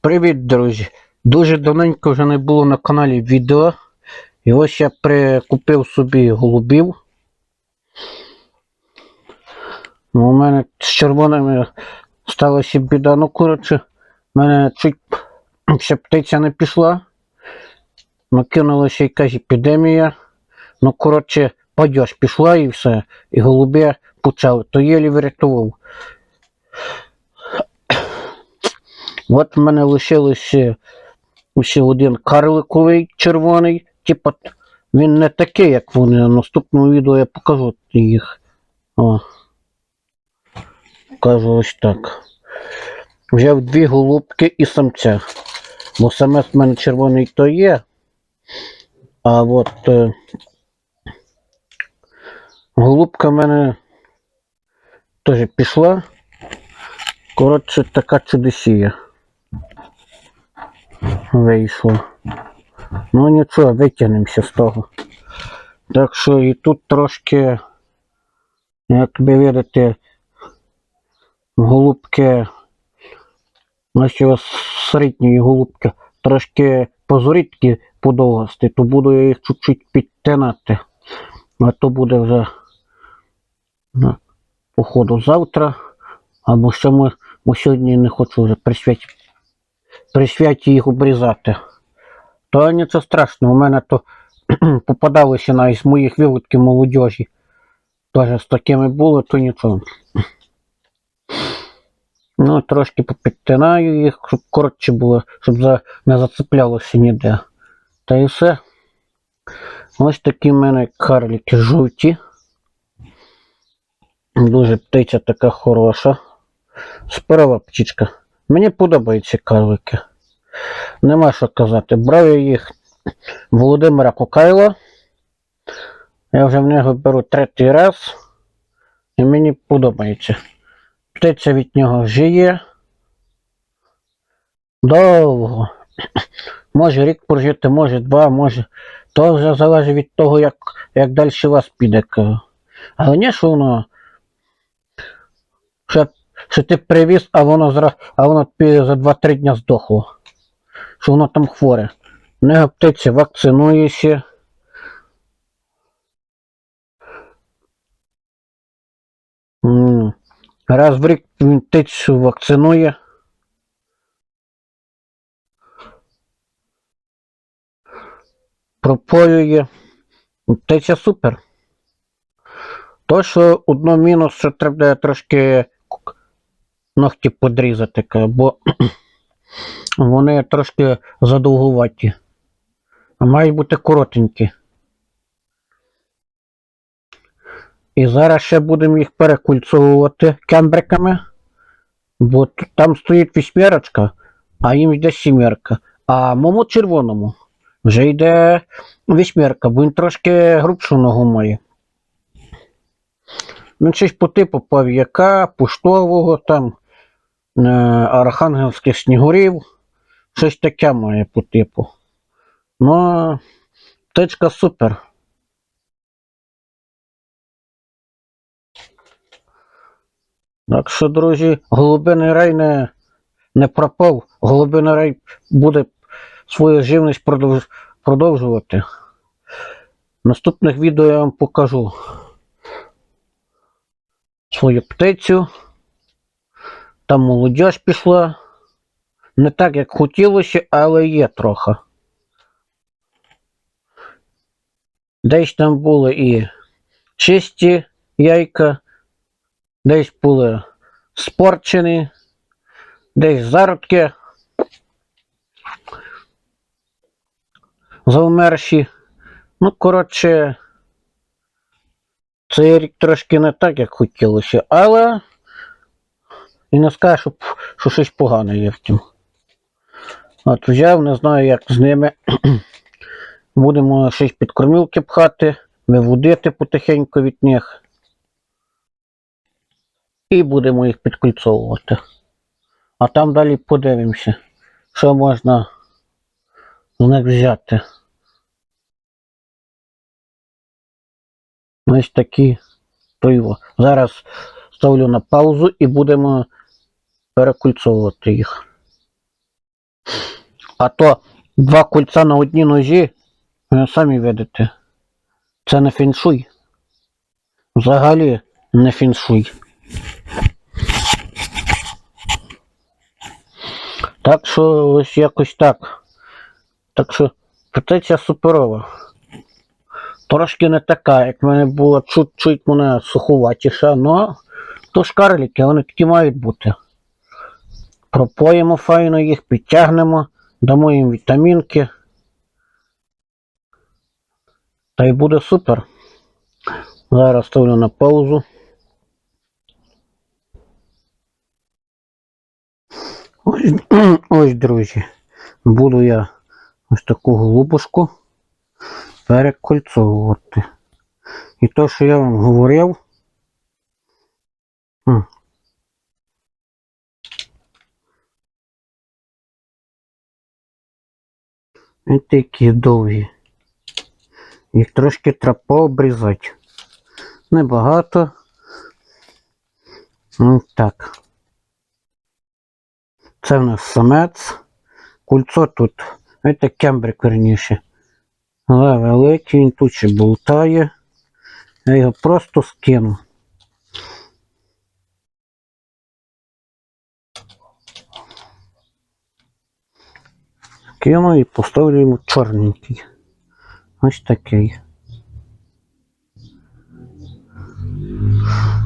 Привіт, друзі! Дуже давненько вже не було на каналі відео. І ось я прикупив собі голубів. Ну, У мене з червоними сталася біда. Ну, коротше, в мене чуть ще птиця не пішла. Накинулася якась епідемія. Ну, коротше, падеж пішла і все. І голуби почали. То єлі врятував. От в мене лишилося ще один карликовий червоний. Типа він не такий, як вони. В наступному відео я покажу їх. О. Покажу ось так. Взяв дві голубки і самця. Бо самець в мене червоний то є. А от е, голубка в мене теж пішла. Коротше, така чудесія вийшло. Ну нічого, витягнемося з того. Так що і тут трошки, як ви видите, голубки, наші ось середні голубки, трошки позорітки подовгості, то буду я їх чуть-чуть підтинати. А то буде вже ну, походу завтра. Або що ми, сьогодні не хочу вже при святі, при святі їх обрізати. То нічого страшного, у мене то попадалося навіть з моїх виводків молодежі. Теж з такими було, то нічого. Ну, трошки попідтинаю їх, щоб коротше було, щоб за, не зацеплялося ніде. Та і все. Ось такі в мене карлики жовті. Дуже птиця така хороша. Сперова птічка. Мені подобаються карлики. Нема що казати. Брав я їх Володимира Кокайла. Я вже в нього беру третій раз. І мені подобається. Птиця від нього вже є. Довго. Може рік прожити, може два, може. То вже залежить від того, як, як далі у вас піде. Але не що воно. Що, що ти привіз, а воно зра... а воно за 2-3 дня здохло. Що воно там хворе. Нього птиця вакцинується. М, Раз в рік птицю вакцинує. Пропоює. Птиця супер. То, що одно мінус, що треба трошки ногті подрізати, бо вони трошки задовгуваті. А мають бути коротенькі. І зараз ще будемо їх перекульцовувати кембриками, бо там стоїть вісьмірочка, а їм йде сімерка. А моєму червоному вже йде вісьмірка, бо він трошки грубшу ногу має. Він щось по типу пав'яка, пуштового, там архангельських снігурів. Щось таке має по типу. Ну, птичка супер. Так що, друзі, голубиний рай не, не пропав. Голубиний рай буде свою живність продовж, продовжувати. Наступних відео я вам покажу свою птицю. Там молодіж пішла. Не так, як хотілося, але є трохи. Десь там були і чисті яйка, десь були спорчені, десь зародки завмерші. Ну, коротше, цей рік трошки не так, як хотілося, але і не скажу, що, що щось погане є в тім. От взяв, не знаю, як з ними. Будемо щось під кормілки пхати, виводити потихеньку від них. І будемо їх підкульцовувати. А там далі подивимося, що можна з них взяти. Ось такі. Зараз ставлю на паузу і будемо перекульцовувати їх. А то два кольця на одній ножі, ви самі видите. Це не фіншуй. Взагалі не фіншуй. Так що ось якось так. Так що птиця суперова. Трошки не така, як в мене була чуть-чуть вона суховатіша, но то ж карлики, вони такі мають бути. Пропоїмо файно їх, підтягнемо, дамо їм вітамінки. Та й буде супер. Зараз ставлю на паузу. Ось, ось, друзі, буду я ось таку голубушку перекольцовувати. І то, що я вам говорив. Ось такі довгі. Їх трошки треба пообрізати. Небагато. Ну, так. Це в нас самець. Кульцо тут. Це кембрик верніше. Але великий, він тут ще болтає. Я його просто скину. Кину і поставлю йому чорненький. Ось такий.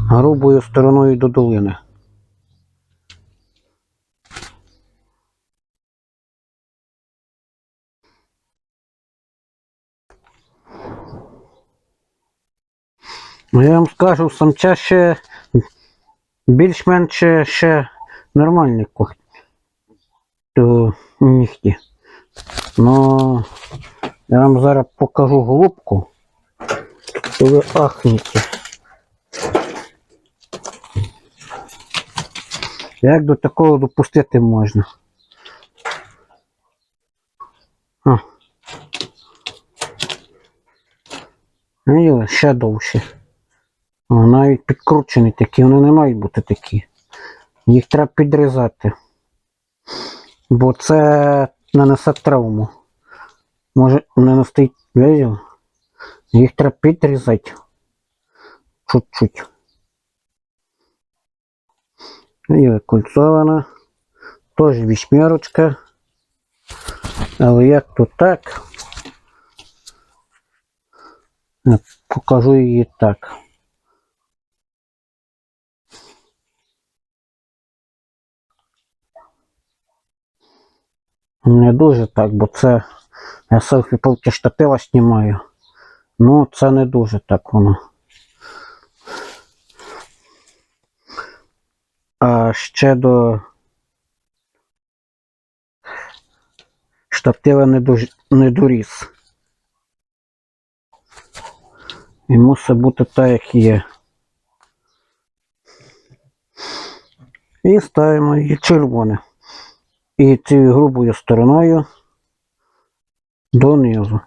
Грубою стороною до долини. Ну, я вам скажу, самця ще більш-менш ще- ще нормальні то нігті. Ну, я вам зараз покажу голубку. То ви ахнете. Як до такого допустити можна? А. Ну, ще довше. О, навіть підкручені такі, вони не мають бути такі. Їх треба підрізати. Бо це нанесе травму. Може нанести видів? Їх треба підрізати. Чуть-чуть. І кольцована. Теж вісьмерочка. Але як то так? Покажу її так. Не дуже так, бо це я селфі полки штатива знімаю. Ну, це не дуже так воно. А ще до штатива не, дуже, не доріс. І мусить бути так, як є. І ставимо її червоне. І цією грубою стороною донизу.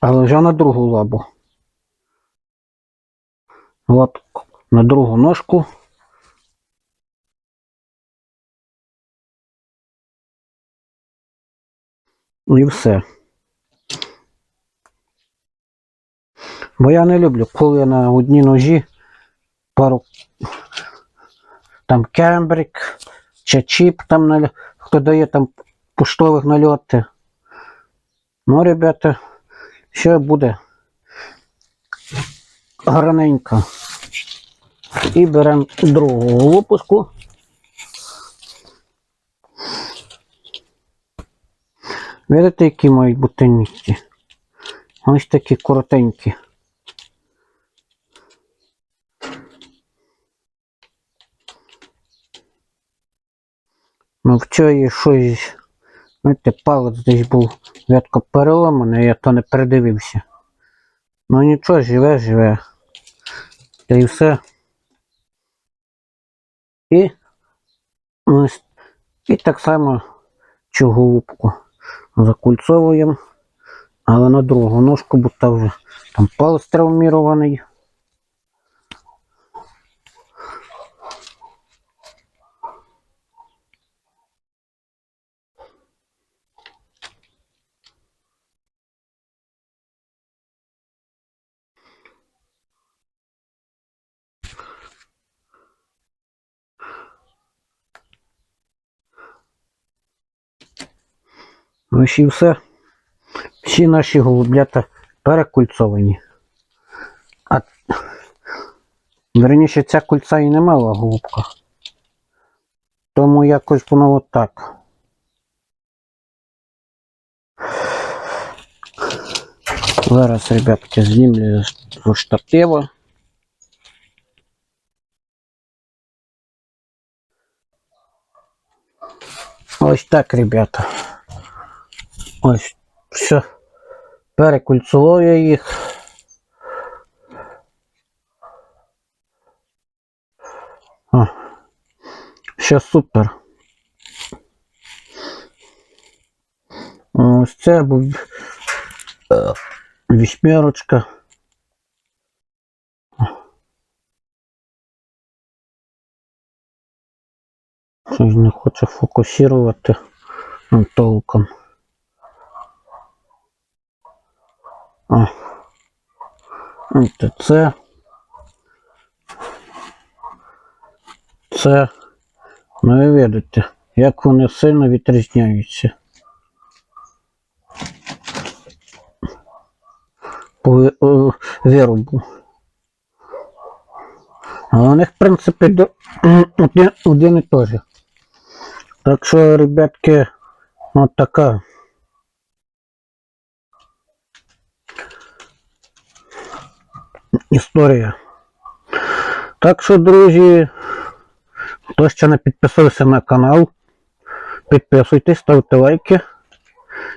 Але вже на другу лабу. От на другу ножку. І все. Бо я не люблю, коли я на одній ножі пару там кембрик чи чіп там наля- хто дає там поштових нальоти. Ну, ребята, ще буде гарненько. І беремо другу голубушку. Видите, які мають бути нігті? Ось такі коротенькі. Ну, вчора щось, знаєте, палець десь був рядко переламаний, я то не передивився. Ну нічого, живе, живе. Та і все. І ось, і так само цю голубку закульцовуємо, але на другу ножку, бо там вже там палець травмірований. Ось і все. Всі наші голублята перекульцовані. А верніше ця кульця і не мала голубка. Тому якось воно отак. Зараз, ребятки, знімлю з штатива. Ось так, ребята. Ось все. Перекульцував я їх. О, все супер. Ось це був е, вісьмерочка. Щось не хоче фокусувати ну, толком. О. От це. Це. Ну ви видите, як вони сильно відрізняються. По ви- виробу. А у них, в принципі, до- один і той же. Так що, ребятки, от така. Історія. Так що, друзі, хто ще не підписався на канал, підписуйтесь, ставте лайки.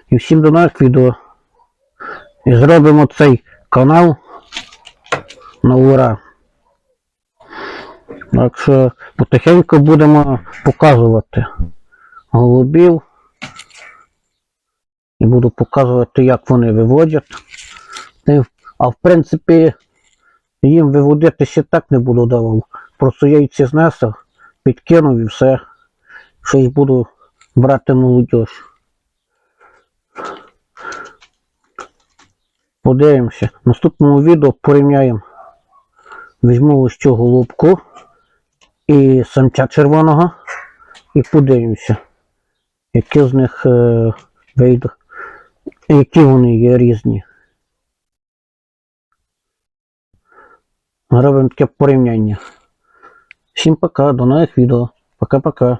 І всім до нових відео. І зробимо цей канал на ура. Так що потихеньку будемо показувати голубів. І буду показувати, як вони виводять. А в принципі, їм виводити ще так не буду давав. Просто яйці знесав, підкинув і все. Щось буду брати молодь. Подивимося. В наступному відео порівняємо. Візьму ось цю голубку і самця червоного і подивимося, які з них е, вийдуть, які вони є різні. Робимо таке порівняння. Всім пока, до нових відео. Пока-пока.